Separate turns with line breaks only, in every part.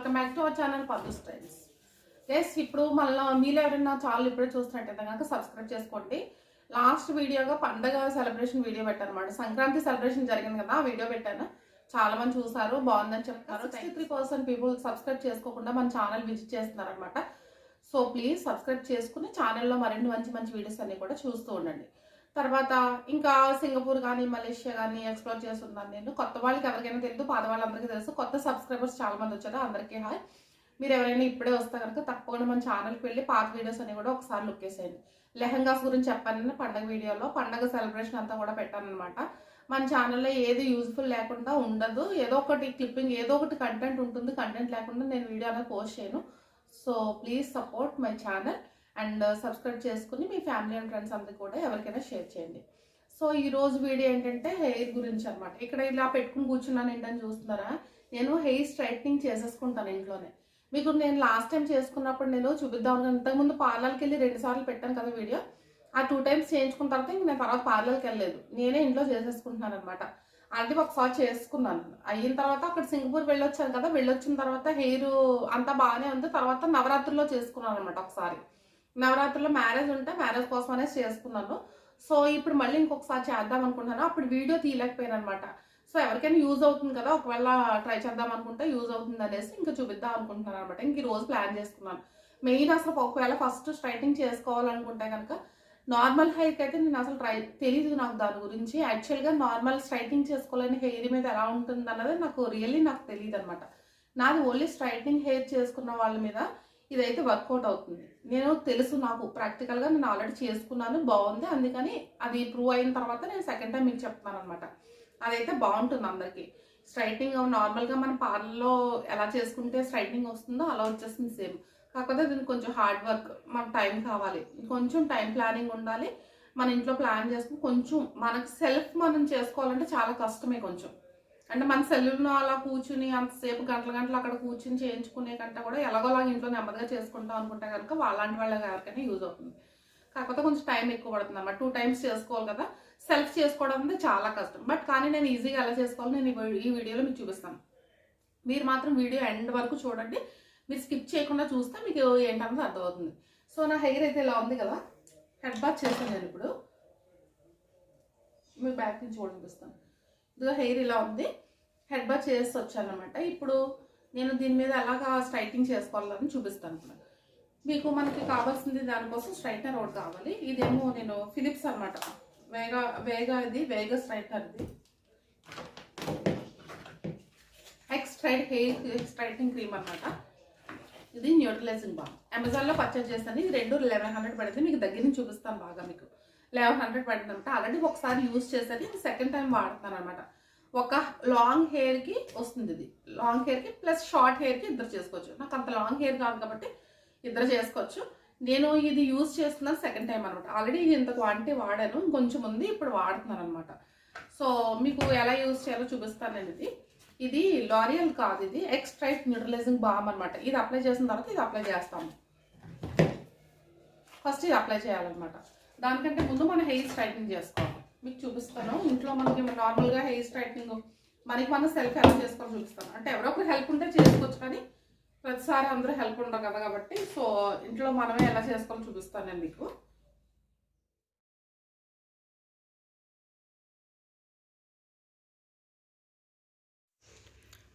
Welcome back to our channel Paddu friends yes ఇప్పుడు మళ్ళీ మీరు ఎవరైనా ఛానల్ ఇప్పుడే చూస్తున్నట్టయితే కనుక సబ్స్క్రైబ్ చేసుకోండి. లాస్ట్ వీడియోగా పండగ సెలబ్రేషన్ వీడియో పెట్టాను అనమాట సంక్రాంతి సెలబ్రేషన్ జరిగింది కదా ఆ వీడియో పెట్టాను. చాలా మంది చూసారు బాగుందని చెప్తారు sixty three percent people subscribe చేసుకోకుండా మన ఛానల్ విజిట్ చేస్తున్నారు అనమాట సో ప్లీజ్ సబ్స్క్రైబ్ చేసుకుని ఛానల్లో మరిన్ని మంచి మంచి వీడియోస్ అన్ని కూడా చూస్తూ ఉండండి. తర్వాత ఇంకా సింగపూర్ కానీ మలేషియా కానీ ఎక్స్ప్లోర్ చేస్తున్నాను నేను. కొత్త వాళ్ళకి ఎవరికైనా తెలియదు పాత వాళ్ళందరికీ తెలుసు. కొత్త సబ్స్క్రైబర్స్ చాలా మంది వచ్చారు అందరికీ హాయ్. మీరు ఎవరైనా ఇప్పుడే వస్తే కనుక తప్పకుండా మన ఛానల్కి వెళ్ళి పాత వీడియోస్ అన్ని కూడా ఒకసారి లుక్ వేసేయండి లెహంగాస్ గురించి చెప్పాను పండగ వీడియోలో పండగ సెలబ్రేషన్ అంతా కూడా పెట్టాను అనమాట మన ఛానల్లో ఏది యూజ్ఫుల్ లేకుండా ఉండదు. ఏదో ఒకటి క్లిప్పింగ్ ఏదో ఒకటి కంటెంట్ ఉంటుంది. కంటెంట్ లేకుండా నేను వీడియో అనేది పోస్ట్ చేయను. So please support my channel and uh, subscribe చేసుకుని మీ ఫ్యామిలీ అండ్ ఫ్రెండ్స్ అందరికీ కూడా ఎవరికైనా షేర్ చేయండి. సో ఈ రోజు వీడియో ఏంటంటే హెయిర్ గురించి అనమాట ఇక్కడ ఇలా పెట్టుకుని కూర్చున్నాను ఏంటని చూస్తున్నారా? నేను హెయిర్ స్ట్రైట్నింగ్ చేసేసుకుంటాను ఇంట్లోనే. మీకు నేను లాస్ట్ టైం చేసుకున్నప్పుడు నేను చూపిద్దాం ఇంతకుముందు పార్లర్కి వెళ్ళి రెండు సార్లు పెట్టాను కదా వీడియో. ఆ టూ టైమ్స్ చేయించుకున్న తర్వాత ఇంక నేను తర్వాత పార్లర్కి వెళ్ళలేదు. నేనే ఇంట్లో చేసేసుకుంటున్నాను అనమాట అది ఒకసారి చేసుకున్నాను. అయిన తర్వాత అక్కడ సింగపూర్ వెళ్ళొచ్చాను కదా. వెళ్ళొచ్చిన తర్వాత హెయిర్ అంతా బాగానే ఉంది. తర్వాత నవరాత్రుల్లో చేసుకున్నాను అనమాట ఒకసారి. నవరాత్రిలో మ్యారేజ్ ఉంటే మ్యారేజ్ కోసం అనేసి చేసుకున్నాను. సో ఇప్పుడు మళ్ళీ ఇంకొకసారి చేద్దాం అనుకుంటున్నాను. అప్పుడు వీడియో తీయలేకపోయాను అనమాట సో ఎవరికైనా యూజ్ అవుతుంది కదా ఒకవేళ ట్రై చేద్దాం అనుకుంటే యూజ్ అవుతుంది అనేసి ఇంకా చూపిద్దాం అనుకుంటున్నాను అనమాట ఇంక రోజు ప్లాన్ చేసుకున్నాను. మెయిన్ అసలు ఒకవేళ ఫస్ట్ స్ట్రైటింగ్ చేసుకోవాలనుకుంటే కనుక నార్మల్ హెయిర్కి అయితే నేను అసలు ట్రై తెలియదు నాకు దాని గురించి. యాక్చువల్గా నార్మల్ స్ట్రైటింగ్ చేసుకోవాలని హెయిర్ మీద ఎలా ఉంటుంది అన్నది నాకు రియల్లీ నాకు తెలియదు అనమాట నాది ఓన్లీ స్ట్రైటింగ్ హెయిర్ చేసుకున్న వాళ్ళ మీద ఇదైతే వర్కౌట్ అవుతుంది. నేను తెలుసు నాకు ప్రాక్టికల్గా నేను ఆల్రెడీ చేసుకున్నాను బాగుంది. అందుకని అది ప్రూవ్ అయిన తర్వాత నేను సెకండ్ టైం మీకు చెప్తున్నాను అనమాట అదైతే బాగుంటుంది అందరికీ. స్ట్రైటింగ్ నార్మల్గా మన పార్లర్లో ఎలా చేసుకుంటే స్ట్రైటింగ్ వస్తుందో అలా వచ్చేస్తుంది సేమ్ కాకపోతే దీనికి కొంచెం హార్డ్ వర్క్ మనకు టైం కావాలి. కొంచెం టైం ప్లానింగ్ ఉండాలి. మన ఇంట్లో ప్లాన్ చేసుకుని కొంచెం మనకు సెల్ఫ్ మనం చేసుకోవాలంటే చాలా కష్టమే కొంచెం. అంటే మన సెల్లులో అలా కూర్చుని అంతసేపు గంటల గంటలు అక్కడ కూర్చుని చేయించుకునే కంటే కూడా ఎలాగోలాగా ఇంట్లో నెమ్మదిగా చేసుకుంటాం అనుకుంటే కనుక వాళ్ళంటి వాళ్ళకి ఎవరికైనా యూజ్ అవుతుంది. కాకపోతే కొంచెం టైం ఎక్కువ పడుతుంది అన్నమాట. టూ టైమ్స్ చేసుకోవాలి కదా. సెల్ఫ్ చేసుకోవడం అంటే చాలా కష్టం. బట్ కానీ నేను ఈజీగా ఎలా చేసుకోవాలి? నేను ఈ ఈ వీడియోలో మీకు చూపిస్తాను. మీరు మాత్రం వీడియో ఎండ్ వరకు చూడండి. మీరు స్కిప్ చేయకుండా చూస్తే మీకు ఏంటన్నది అర్థమవుతుంది. సో నా హెయిర్ అయితే ఇలా ఉంది కదా. హెడ్ బాత్ చేశాను నేను ఇప్పుడు. మీ బ్యాక్ నుంచి చూడనిపిస్తాను ఇదిగో హెయిర్ ఇలా ఉంది. హెడ్ బాత్ చేసి వచ్చాను అనమాట ఇప్పుడు నేను దీని మీద ఎలాగా స్ట్రైటింగ్ చేసుకోవాలని చూపిస్తాను ఇప్పుడు. మీకు మనకి కావాల్సింది దానికోసం స్ట్రైట్నర్ ఒకటి కావాలి. ఇదేమో నేను ఫిలిప్స్ అనమాట వేగా వేగా ఇది వేగా స్ట్రైట్నర్ ఇది. X straight hair straightening cream అనమాట ఇది న్యూట్రలైజింగ్ బామ్ అమెజాన్లో పర్చేజ్ చేస్తాను ఇది రెండు లెవెన్ హండ్రెడ్ పడింది. మీకు దగ్గర నుంచి చూపిస్తాను బాగా మీకు. లెవెన్ హండ్రెడ్ పడింది అనమాట ఆల్రెడీ ఒకసారి యూజ్ చేసేది సెకండ్ టైం వాడుతున్నాను అనమాట ఒక లాంగ్ హెయిర్కి వస్తుంది ఇది. లాంగ్ హెయిర్కి ప్లస్ షార్ట్ హెయిర్కి ఇద్దరు చేసుకోవచ్చు. నాకు అంత లాంగ్ హెయిర్ కాదు కాబట్టి ఇద్దరు చేసుకోవచ్చు. నేను ఇది యూజ్ చేస్తున్నాను సెకండ్ టైం అనమాట ఆల్రెడీ ఇంత క్వాంటిటీ వాడాను. కొంచెం ఉంది ఇప్పుడు వాడుతున్నాను అనమాట సో మీకు ఎలా యూజ్ చేయాలో చూపిస్తాను నేను ఇది. ఇది లారియల్ కాదు ఇది. ఎక్స్ట్రైట్ న్యూట్రలైజింగ్ బామ్ అనమాట ఇది అప్లై చేసిన తర్వాత ఇది అప్లై చేస్తాము. ఫస్ట్ ఇది అప్లై చేయాలన్నమాట. దానికంటే ముందు మన హెయిర్ స్ట్రైట్నింగ్ చేసుకోవాలి. మీకు చూపిస్తాను. ఇంట్లో మనకి నార్మల్గా హెయిర్ స్ట్రైట్నింగ్ మనకి మనం సెల్ఫ్ హెల్ప్ చేసుకొని చూపిస్తాను. అంటే ఎవరో ఒకరు హెల్ప్ ఉంటే చేసుకోవచ్చు కానీ ప్రతిసారి అందరూ హెల్ప్ ఉండరు కదా కాబట్టి. సో ఇంట్లో మనమే ఎలా చేసుకోవాలో చూపిస్తాను నేను మీకు.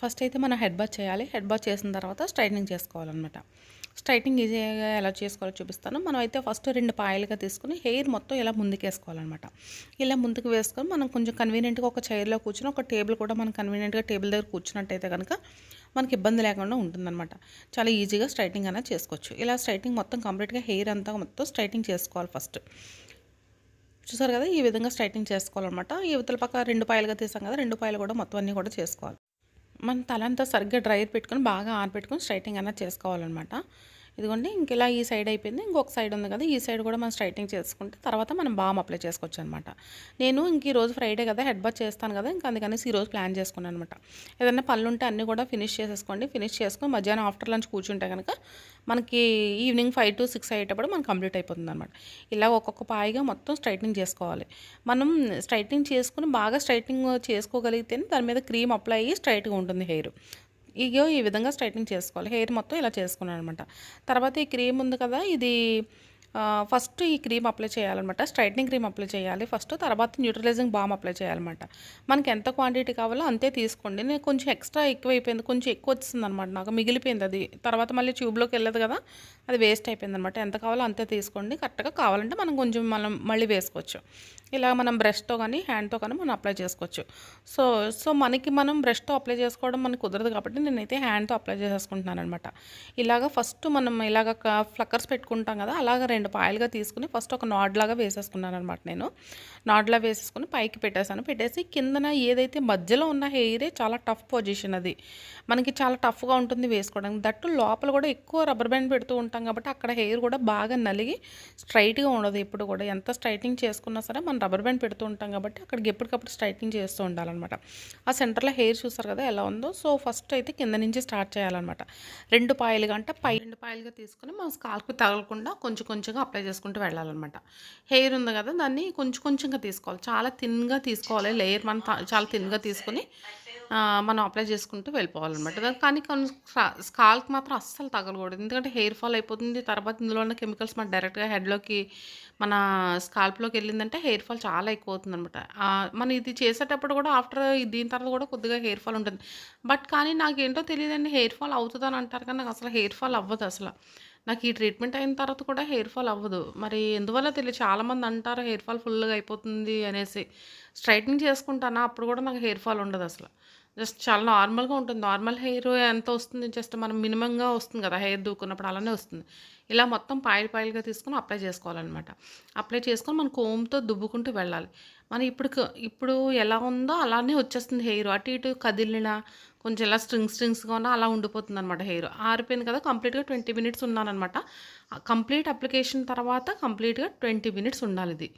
ఫస్ట్ అయితే మనం హెడ్ బాత్ చేయాలి. హెడ్ బాత్ చేసిన తర్వాత స్ట్రైట్నింగ్ చేసుకోవాలన్నమాట. స్ట్రైటింగ్ ఈజీగా ఎలా చేసుకోవాలో చూపిస్తాను. మనం అయితే ఫస్ట్ రెండు పాయలుగా తీసుకుని హెయిర్ మొత్తం ఇలా ముందుకు వేసుకోవాలన్నమాట ఇలా ముందుకు వేసుకొని మనం కొంచెం కన్వీనియంట్గా ఒక చైర్లో కూర్చుని ఒక టేబుల్ కూడా మనం కన్వీనియంట్గా టేబుల్ దగ్గర కూర్చున్నట్టయితే కనుక మనకి ఇబ్బంది లేకుండా ఉంటుందన్నమాట. చాలా ఈజీగా స్ట్రైటింగ్ అనేది చేసుకోవచ్చు. ఇలా స్ట్రైటింగ్ మొత్తం కంప్లీట్గా హెయిర్ అంతా మొత్తం స్ట్రైటింగ్ చేసుకోవాలి ఫస్ట్. చూసారు కదా? ఈ విధంగా స్ట్రైటింగ్ చేసుకోవాలన్నమాట. ఈ ఇవతల పక్క రెండు పాయలుగా తీసాం కదా? రెండు పాయలు కూడా మొత్తం అన్నీ కూడా చేసుకోవాలి. మన తలంతా సరిగ్గా డ్రైర్ పెట్టుకొని బాగా ఆరబెట్టుకొని స్ట్రైటింగ్ అన్నది చేసుకోవాలన్నమాట. ఇదిగోండి ఇంక ఇలా ఈ సైడ్ అయిపోయింది ఇంకొక సైడ్ ఉంది కదా ఈ సైడ్ కూడా మనం స్ట్రైటింగ్ చేసుకుంటే తర్వాత మనం బామ్ అప్లై చేసుకోవచ్చు అనమాట నేను ఇంక ఈ రోజు ఫ్రైడే కదా హెడ్ బాత్ చేస్తాను కదా ఇంకా అందుకనేసి ఈ రోజు ప్లాన్ చేసుకున్నాను అనమాట ఏదైనా పళ్ళు ఉంటే అన్నీ కూడా ఫినిష్ చేసేసుకోండి ఫినిష్ చేసుకొని మధ్యాహ్నం ఆఫ్టర్ లంచ్ కూర్చుంటే కనుక మనకి ఈవినింగ్ ఫైవ్ టు సిక్స్ అయ్యేటప్పుడు మనం కంప్లీట్ అయిపోతుంది అనమాట ఇలా ఒక్కొక్క పాయిగా మొత్తం స్ట్రైట్నింగ్ చేసుకోవాలి. మనం స్ట్రైట్నింగ్ చేసుకుని బాగా స్ట్రైట్నింగ్ చేసుకోగలిగితేనే దాని మీద క్రీమ్ అప్లై అయ్యి స్ట్రైట్గా ఉంటుంది హెయిర్. ఇగో ఈ విధంగా స్ట్రైట్నింగ్ చేసుకోవాలి. హెయిర్ మొత్తం ఇలా చేసుకున్నాను అనమాట తర్వాత ఈ క్రీమ్ ఉంది కదా ఇది ఫస్ట్ ఈ క్రీమ్ అప్లై చేయాలన్నమాట. స్ట్రైట్నింగ్ క్రీమ్ అప్లై చేయాలి ఫస్ట్. తర్వాత న్యూట్రలైజింగ్ బామ్ అప్లై చేయాలన్నమాట. మనకి ఎంత క్వాంటిటీ కావాలో అంతే తీసుకోండి. నేను కొంచెం ఎక్స్ట్రా ఎక్కువ అయిపోయింది కొంచెం ఎక్కువ వచ్చింది అనమాట నాకు. మిగిలిపోయింది అది. తర్వాత మళ్ళీ ట్యూబ్లోకి వెళ్ళదు కదా అది వేస్ట్ అయిపోయింది అనమాట ఎంత కావాలో అంతే తీసుకోండి. కరెక్ట్గా కావాలంటే మనం కొంచెం మనం మళ్ళీ వేసుకోవచ్చు. ఇలా మనం బ్రష్తో కానీ హ్యాండ్తో కానీ మనం అప్లై చేసుకోవచ్చు. సో సో మనకి మనం బ్రష్తో అప్లై చేసుకోవడం మనకు కుదరదు కాబట్టి నేనైతే హ్యాండ్తో అప్లై చేసేసుకుంటున్నాను అనమాట ఇలాగ ఫస్ట్ మనం ఇలాగ ఫ్లక్కర్స్ పెట్టుకుంటాం కదా అలాగ రెండు పాయలుగా తీసుకుని ఫస్ట్ ఒక నాడ్ లాగా వేసేసుకున్నాను అనమాట నేను నాడ్లా వేసేసుకుని పైకి పెట్టేశాను. పెట్టేసి కిందన ఏదైతే మధ్యలో ఉన్న హెయిరే చాలా టఫ్ పొజిషన్ అది. మనకి చాలా టఫ్గా ఉంటుంది వేసుకోవడానికి దట్టు లోపల కూడా ఎక్కువ రబ్బర్ బ్యాండ్ పెడుతూ ఉంటాం కాబట్టి అక్కడ హెయిర్ కూడా బాగా నలిగి స్ట్రైట్గా ఉండదు ఎప్పుడు కూడా. ఎంత స్ట్రైటింగ్ చేసుకున్నా సరే మనం రబ్బర్ బ్యాండ్ పెడుతూ ఉంటాం కాబట్టి అక్కడికి ఎప్పటికప్పుడు స్ట్రైటింగ్ చేస్తూ ఉండాలన్నమాట. ఆ సెంటర్లో హెయిర్ చూస్తారు కదా ఎలా ఉందో? సో ఫస్ట్ అయితే కింద నుంచి స్టార్ట్ చేయాలన్నమాట. రెండు పాయలుగా అంటే పై రెండు పాయలుగా తీసుకొని మనం స్కాల్కి తగలకుండా కొంచెం కొంచెంగా అప్లై చేసుకుంటూ వెళ్ళాలన్నమాట. హెయిర్ ఉంది కదా దాన్ని కొంచెం కొంచెంగా తీసుకోవాలి. చాలా థిన్గా తీసుకోవాలి. లేయర్ మనం చాలా థిన్గా తీసుకొని మనం అప్లై చేసుకుంటూ వెళ్ళిపోవాలన్నమాట. కానీ కొన్ని స్కాల్కి మాత్రం అస్సలు తగలకూడదు. ఎందుకంటే హెయిర్ ఫాల్ అయిపోతుంది తర్వాత ఇందులో ఉన్న కెమికల్స్ మన డైరెక్ట్గా హెడ్లోకి మన స్కాల్ప్లోకి వెళ్ళిందంటే హెయిర్ ఫాల్ చాలా ఎక్కువ అవుతుంది అనమాట మనం ఇది చేసేటప్పుడు కూడా ఆఫ్టర్ దీని తర్వాత కూడా కొద్దిగా హెయిర్ ఫాల్ ఉంటుంది. బట్ కానీ నాకేంటో తెలియదండి హెయిర్ ఫాల్ అవుతుందని అంటారు కానీ నాకు అసలు హెయిర్ ఫాల్ అవ్వదు అసలు. నాకు ఈ ట్రీట్మెంట్ అయిన తర్వాత కూడా హెయిర్ ఫాల్ అవ్వదు. మరి ఎందువల్ల తెలియదు? చాలామంది అంటారు హెయిర్ ఫాల్ ఫుల్గా అయిపోతుంది అనేసి. స్ట్రైట్నింగ్ చేసుకుంటానా? అప్పుడు కూడా నాకు హెయిర్ ఫాల్ ఉండదు అసలు. జస్ట్ చాలా నార్మల్గా ఉంటుంది. నార్మల్ హెయిర్ ఎంత వస్తుంది? జస్ట్ మనం మినిమంగా వస్తుంది కదా హెయిర్ దూకున్నప్పుడు అలానే వస్తుంది. ఇలా మొత్తం పాయిల్ పాయిల్గా తీసుకొని అప్లై చేసుకోవాలన్నమాట. అప్లై చేసుకొని మనం కోమ్తో దువ్వుకుంటూ వెళ్ళాలి. మనం ఇప్పుడు ఇప్పుడు ఎలా ఉందో అలానే వచ్చేస్తుంది హెయిర్. అటు ఇటు కదిలినా కొంచెం ఇలా స్ట్రింగ్ స్ట్రింగ్స్గా ఉన్నా అలా ఉండిపోతుంది అనమాట హెయిర్. ఆరిపోయింది కదా కంప్లీట్గా ట్వంటీ మినిట్స్ ఉన్నానమాట కంప్లీట్ అప్లికేషన్ తర్వాత కంప్లీట్గా ట్వంటీ మినిట్స్ ఉండాలి ఇది.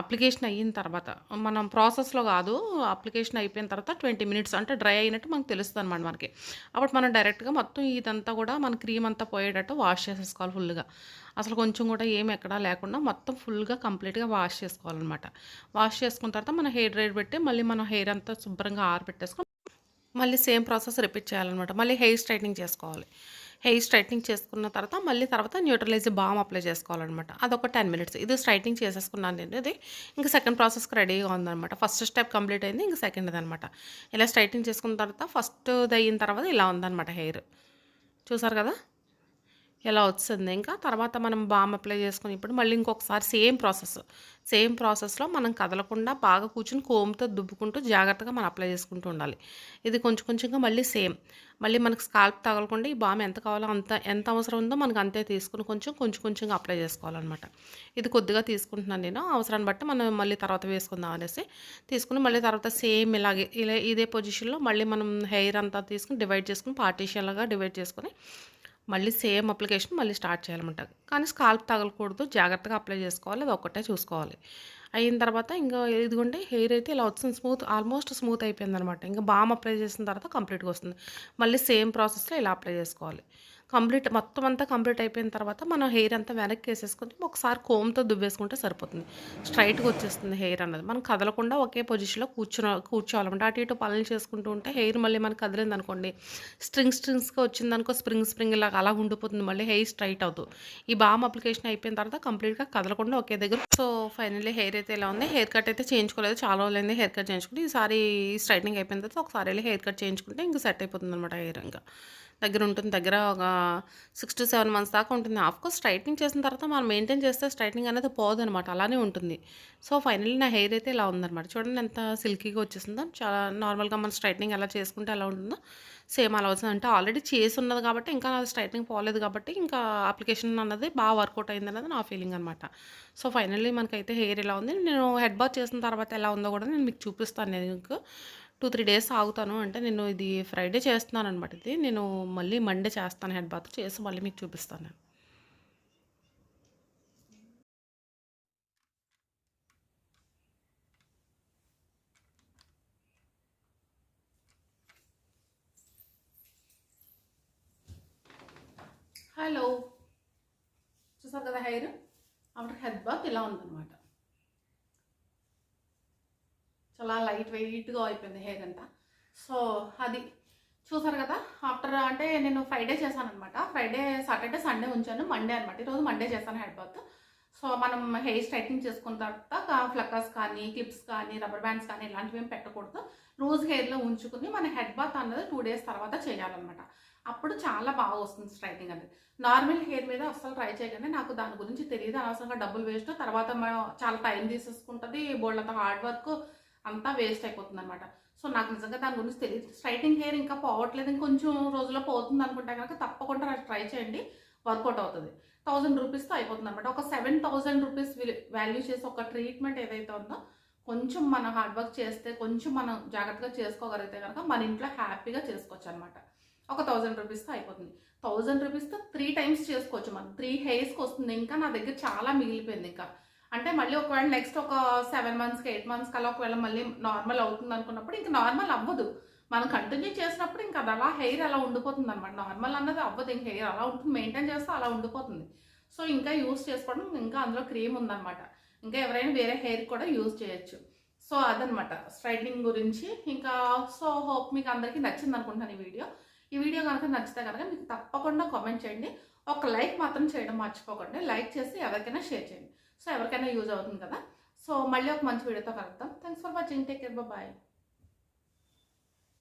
అప్లికేషన్ అయిన తర్వాత మనం ప్రాసెస్లో కాదు అప్లికేషన్ అయిపోయిన తర్వాత ట్వంటీ మినిట్స్ అంటే డ్రై అయినట్టు మనకు తెలుస్తుంది అనమాట మనకి. అప్పుడు మనం డైరెక్ట్గా మొత్తం ఇదంతా కూడా మన క్రీమ్ అంతా పోయేటట్టు వాష్ చేసేసుకోవాలి ఫుల్గా అసలు కొంచెం కూడా ఏం ఎక్కడా లేకుండా మొత్తం ఫుల్గా కంప్లీట్గా వాష్ చేసుకోవాలన్నమాట. వాష్ చేసుకున్న తర్వాత మన హెయిర్ డ్రైర్ పెట్టి మళ్ళీ మన హెయిర్ అంతా శుభ్రంగా ఆరబెట్టేసుకొని మళ్ళీ సేమ్ ప్రాసెస్ రిపీట్ చేయాలన్నమాట. మళ్ళీ హెయిర్ స్ట్రైట్నింగ్ చేసుకోవాలి. హెయిర్ స్ట్రైట్నింగ్ చేసుకున్న తర్వాత మళ్ళీ తర్వాత న్యూట్రలైజ్ బామ్ అప్లై చేసుకోవాలన్నమాట. అదొక టెన్ మినిట్స్. ఇది స్ట్రైట్నింగ్ చేసేసుకున్నాను నేను. ఇది ఇంకా సెకండ్ ప్రాసెస్కి రెడీగా ఉందన్నమాట. ఫస్ట్ స్టెప్ కంప్లీట్ అయింది ఇంకా సెకండ్ అనమాట ఇలా స్ట్రైట్నింగ్ చేసుకున్న తర్వాత ఫస్ట్ అయిన తర్వాత ఇలా ఉందన్నమాట హెయిర్. చూసారు కదా? ఎలా వచ్చింది? ఇంకా తర్వాత మనం బామ్ అప్లై చేసుకుని ఇప్పుడు మళ్ళీ ఇంకొకసారి సేమ్ ప్రాసెస్ సేమ్ ప్రాసెస్లో మనం కదలకుండా బాగా కూర్చుని కోమ్తో దుబ్బుకుంటూ జాగ్రత్తగా మనం అప్లై చేసుకుంటూ ఉండాలి. ఇది కొంచెం కొంచెంగా మళ్ళీ సేమ్. మళ్ళీ మనకు స్కాల్ప్ తగలకుండా ఈ బామ్ ఎంత కావాలో అంత ఎంత అవసరం ఉందో మనకు అంతే తీసుకుని కొంచెం కొంచెం కొంచెంగా అప్లై చేసుకోవాలన్నమాట. ఇది కొద్దిగా తీసుకుంటున్నాను నేను. అవసరాన్ని బట్టి మనం మళ్ళీ తర్వాత వేసుకుందాం అనేసి తీసుకుని మళ్ళీ తర్వాత సేమ్ ఇలాగే ఇలా ఇదే పొజిషన్లో మళ్ళీ మనం హెయిర్ అంతా తీసుకుని డివైడ్ చేసుకుని పార్టీషన్ లాగా డివైడ్ చేసుకుని మళ్ళీ సేమ్ అప్లికేషన్ మళ్ళీ స్టార్ట్ చేయాలన్నమాట. కానీ స్కాల్ప్ తగలకూడదు జాగ్రత్తగా అప్లై చేసుకోవాలి అది ఒక్కటే చూసుకోవాలి. అయిన తర్వాత ఇంకా ఇదిగోండి హెయిర్ అయితే ఇలా వచ్చింది స్మూత్ ఆల్మోస్ట్ స్మూత్ అయిపోయింది అనమాట ఇంకా బామ్ అప్లై చేసిన తర్వాత కంప్లీట్గా వస్తుంది. మళ్ళీ సేమ్ ప్రాసెస్లో ఇలా అప్లై చేసుకోవాలి. కంప్లీట్ మొత్తం అంతా కంప్లీట్ అయిపోయిన తర్వాత మనం హెయిర్ అంతా వెనక్కి వేసేసుకొని ఒకసారి కోమ్తో దువ్వేసుకుంటే సరిపోతుంది. స్ట్రైట్గా వచ్చేస్తుంది హెయిర్ అన్నది. మనం కదలకుండా ఒకే పొజిషన్లో కూర్చుని కూర్చోవాలన్నమాట. అటు ఇటు పనులు చేసుకుంటూ ఉంటే హెయిర్ మళ్ళీ మనకి కదిలింది అనుకోండి స్ట్రింగ్ స్ట్రింగ్స్గా వచ్చింది అనుకో స్ప్రింగ్ స్ప్రింగ్ లాగా అలా ఉండిపోతుంది. మళ్ళీ హెయిర్ స్ట్రైట్ అవుతుంది ఈ బామ్ అప్లికేషన్ అయిపోయిన తర్వాత కంప్లీట్గా కదలకుండా ఒకే దగ్గర. సో ఫైనల్లీ హెయిర్ అయితే ఎలా ఉంది? హెయిర్ కట్ అయితే చేయించుకోలేదు. చాలా రోజులైంది హెయిర్ కట్ చేయించుకుంటే. ఈసారి స్ట్రైట్నింగ్ అయిపోయిన తర్వాత ఒకసారి వెళ్ళి హెయిర్ కట్ చేయించుకుంటే ఇంకా సెట్ అయిపోతుంది అనమాట హెయిర్ ఇంకా. దగ్గర ఉంటుంది. దగ్గర ఒక సిక్స్ టు సెవెన్ మంత్స్ దాకా ఉంటుంది. ఆఫ్కోర్స్ స్ట్రైట్నింగ్ చేసిన తర్వాత మనం మెయింటైన్ చేస్తే స్ట్రైట్నింగ్ అనేది పోదు అనమాట అలానే ఉంటుంది. సో ఫైనల్లీ నా హెయిర్ అయితే ఇలా ఉందన్నమాట. చూడండి ఎంత సిల్కీగా వచ్చేసిందో. చాలా నార్మల్గా మనం స్ట్రైట్నింగ్ ఎలా చేసుకుంటే ఎలా ఉంటుందో సేమ్ అలా వచ్చింది. అంటే ఆల్రెడీ చేసి ఉన్నది కాబట్టి ఇంకా స్ట్రైట్నింగ్ పోలేదు కాబట్టి ఇంకా అప్లికేషన్ అన్నది బాగా వర్కౌట్ అయింది అనేది నా ఫీలింగ్ అనమాట సో ఫైనల్లీ మనకైతే హెయిర్ ఇలా ఉంది. నేను హెడ్ బాత్ చేసిన తర్వాత ఎలా ఉందో కూడా నేను మీకు చూపిస్తాను నేను టూ త్రీ డేస్ ఆగుతాను అంటే నేను ఇది ఫ్రైడే చేస్తున్నాను అనమాట ఇది. నేను మళ్ళీ మండే చేస్తాను హెడ్ బాత్ చేసి మళ్ళీ మీకు చూపిస్తాను
హలో చూసారు కదా హెయిర్? ఆఫ్టర్ హెడ్ బాత్ ఇలా ఉందన్నమాట. వైట్ లైట్ వెయిట్గా అయిపోయింది హెయిర్ అంతా. సో అది చూసారు కదా ఆఫ్టర్ అంటే నేను ఫ్రైడే చేశాను అనమాట ఫ్రైడే సాటర్డే సండే ఉంచాను. మండే అనమాట ఈరోజు మండే చేశాను హెడ్ బాత్ సో మనం హెయిర్ స్ట్రైటింగ్ చేసుకున్న తర్వాత ఫ్లక్కర్స్ కానీ క్లిప్స్ కానీ రబ్బర్ బ్యాండ్స్ కానీ ఇలాంటివి ఏం పెట్టకూడదు. రోజు హెయిర్లో ఉంచుకుని మన హెడ్ బాత్ అన్నది టూ డేస్ తర్వాత చేయాలన్నమాట. అప్పుడు చాలా బాగా వస్తుంది స్ట్రైటింగ్ అనేది. నార్మల్ హెయిర్ మీద అస్సలు ట్రై చేయగానే నాకు దాని గురించి తెలియదు. అనవసరంగా డబ్బులు వేస్ట్. తర్వాత మనం చాలా టైం తీసేసుకుంటుంది. బోల్డ్ హార్డ్ వర్క్. అంతా వేస్ట్ అయిపోతుంది అనమాట సో నాకు నిజంగా దాని గురించి తెలియదు స్ట్రైటింగ్ హెయిర్ ఇంకా పోవట్లేదు. ఇంకొంచెం రోజుల్లో పోతుంది అనుకుంటే కనుక తప్పకుండా ట్రై చేయండి. వర్కౌట్ అవుతుంది. థౌజండ్ రూపీస్తో అయిపోతుంది అనమాట ఒక సెవెన్ థౌజండ్ రూపీస్ వాల్యూ చేసి ఒక ట్రీట్మెంట్ ఏదైతే ఉందో కొంచెం మనం హార్డ్ వర్క్ చేస్తే కొంచెం మనం జాగ్రత్తగా చేసుకోగలిగితే కనుక మన ఇంట్లో హ్యాపీగా చేసుకోవచ్చు అనమాట ఒక థౌజండ్ రూపీస్తో అయిపోతుంది. థౌజండ్ రూపీస్తో త్రీ టైమ్స్ చేసుకోవచ్చు మనం. త్రీ హెయిర్స్కి వస్తుంది. ఇంకా నా దగ్గర చాలా మిగిలిపోయింది ఇంకా. అంటే మళ్ళీ ఒకవేళ నెక్స్ట్ ఒక సెవెన్ మంత్స్కి ఎయిట్ మంత్స్కి అలా ఒకవేళ మళ్ళీ నార్మల్ అవుతుంది అనుకున్నప్పుడు ఇంకా నార్మల్ అవ్వదు. మనం కంటిన్యూ చేసినప్పుడు ఇంకా అది అలా హెయిర్ అలా ఉండిపోతుంది అనమాట నార్మల్ అన్నది అవ్వదు. ఇంకా హెయిర్ అలా ఉంటుంది. మెయింటైన్ చేస్తే అలా ఉండిపోతుంది. సో ఇంకా యూస్ చేసుకోవడం ఇంకా అందులో క్రీమ్ ఉందన్నమాట. ఇంకా ఎవరైనా వేరే హెయిర్ కూడా యూజ్ చేయొచ్చు. సో అదనమాట స్ట్రైట్నింగ్ గురించి. ఇంకా సో హోప్ మీకు అందరికీ నచ్చింది అనుకుంటాను ఈ వీడియో. ఈ వీడియో కనుక నచ్చితే కనుక మీకు తప్పకుండా కామెంట్ చేయండి. ఒక లైక్ మాత్రం చేయడం మర్చిపోకండి. లైక్ చేసి ఎవరికైనా షేర్ చేయండి. సో ఎవరికైనా యూజ్ అవుతుంది కదా. సో మళ్ళీ ఒక మంచి వీడియోతో కలుద్దాం. Thanks for watching take care bye